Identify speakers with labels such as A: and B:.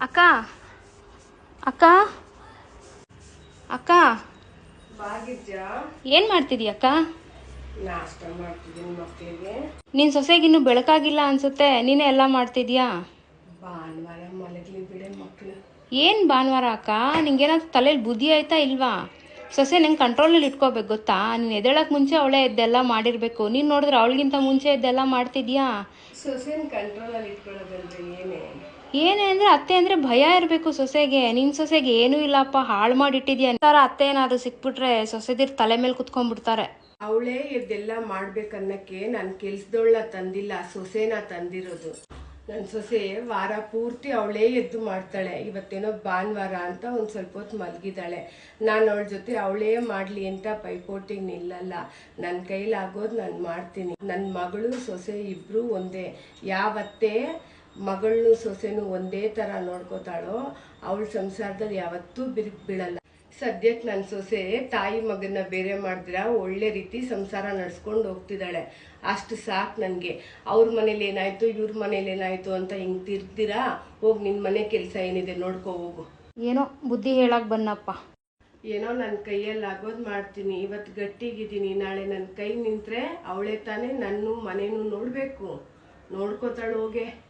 A: ಅಕ್ಕ. ಅಕ್ಕ. ಅಕ್ಕ. ಏನ್ ಮಾಡ್ತಿದ್ಯ ಅಕ್ಕ? ನಿನ್ನ ಸೊಸೆಗಿನ್ನೂ ಬೆಳಕಾಗಿಲ್ಲ ಅನ್ಸುತ್ತೆ. ನೀನೇ ಎಲ್ಲ ಮಾಡ್ತಿದ್ಯಾ? ಏನು ಭಾನುವಾರ ಅಕ್ಕ? ನಿಂಗೇನಾದ್ರು ತಲೆಯಲ್ಲಿ ಬುದ್ಧಿ ಆಯ್ತಾ ಇಲ್ವಾ? ಸೊಸೆ ನಂಗೆ ಕಂಟ್ರೋಲಲ್ಲಿ ಇಟ್ಕೋಬೇಕು ಗೊತ್ತಾ? ನೀನು ಎದೇಳಕ್ಕೆ ಮುಂಚೆ ಅವಳೇ ಇದ್ದೆಲ್ಲ ಮಾಡಿರಬೇಕು. ನೀನು ನೋಡಿದ್ರೆ ಅವಳಿಗಿಂತ ಮುಂಚೆ ಇದ್ದೆಲ್ಲ ಮಾಡ್ತಿದ್ಯಾ?
B: ಸೊಸೆನ ಕಂಟ್ರೋಲಲ್ಲಿ ಏನೇ.
A: ಏನೇ ಅಂದರೆ ಅತ್ತೆ ಅಂದರೆ ಭಯ ಇರಬೇಕು ಸೊಸೆಗೆ. ನಿನ್ನ ಸೊಸೆಗೆ ಏನೂ ಇಲ್ಲಪ್ಪ ಹಾಳು ಮಾಡಿಟ್ಟಿದ್ಯಾ? ಅಂತಾರ ಅತ್ತೆ ಏನಾದ್ರೂ ಸಿಕ್ಬಿಟ್ರೆ ಸೊಸೆದಿರ್ ತಲೆ ಮೇಲೆ ಕುತ್ಕೊಂಡ್ಬಿಡ್ತಾರೆ.
B: ಅವಳೇ ಇದೆಲ್ಲ ಮಾಡ್ಬೇಕನ್ನಕ್ಕೆ ನಾನು ಕೆಲ್ಸದೊಳ್ಳ ತಂದಿಲ್ಲ ಸೊಸೆನ ತಂದಿರೋದು. ನನ್ನ ಸೊಸೆ ವಾರ ಪೂರ್ತಿ ಅವಳೇ ಎದ್ದು ಮಾಡ್ತಾಳೆ. ಇವತ್ತೇನೋ ಭಾನುವಾರ ಅಂತ ಒಂದು ಸ್ವಲ್ಪ ಹೊತ್ತು ಮಲಗಿದ್ದಾಳೆ. ನಾನು ಅವಳ ಜೊತೆ ಅವಳೇ ಮಾಡಲಿ ಅಂತ ಪೈಪೋಟಿಗೆ ನಿಲ್ಲಲ್ಲ. ನನ್ನ ಕೈಲಾಗೋದು ನಾನು ಮಾಡ್ತೀನಿ. ನನ್ನ ಮಗಳು ಸೊಸೆ ಇಬ್ಬರು ಒಂದೇ. ಯಾವತ್ತೇ ಮಗಳನ್ನೂ ಸೊಸೆನೂ ಒಂದೇ ಥರ ನೋಡ್ಕೋತಾಳೋ, ಅವಳ ಸಂಸಾರದಲ್ಲಿ ಯಾವತ್ತೂ ಬಿರುಕು ಬೀಳಲ್ಲ. ಸದ್ಯಕ್ಕೆ ನನ್ನ ಸೊಸೆ ತಾಯಿ ಮಗನ ಬೇರೆ ಮಾಡಿದ್ರೆ? ಒಳ್ಳೆ ರೀತಿ ಸಂಸಾರ ನಡ್ಸ್ಕೊಂಡು ಹೋಗ್ತಿದ್ದಾಳೆ. ಅಷ್ಟು ಸಾಕು ನನಗೆ. ಅವ್ರ ಮನೇಲಿ ಏನಾಯ್ತು? ಇವ್ರ ಮನೇಲಿ ಏನಾಯ್ತು ಅಂತ ಹಿಂಗೆ ತಿರ್ತೀರಾ ಹೋಗಿ ನಿನ್ನ ಮನೆ ಕೆಲಸ ಏನಿದೆ ನೋಡ್ಕೋ ಹೋಗು.
A: ಏನೋ ಬುದ್ಧಿ ಹೇಳಕ್ಕೆ ಬನ್ನಪ್ಪ.
B: ಏನೋ ನನ್ನ ಕೈಯಲ್ಲಿ ಆಗೋದು ಮಾಡ್ತೀನಿ. ಇವತ್ತು ಗಟ್ಟಿಗಿದ್ದೀನಿ. ನಾಳೆ ನನ್ನ ಕೈ ನಿಂತರೆ ಅವಳೇ ತಾನೇ ನನ್ನ ಮನೇನು ನೋಡಬೇಕು. ನೋಡ್ಕೋತಾಳೆ ಹೋಗೆ.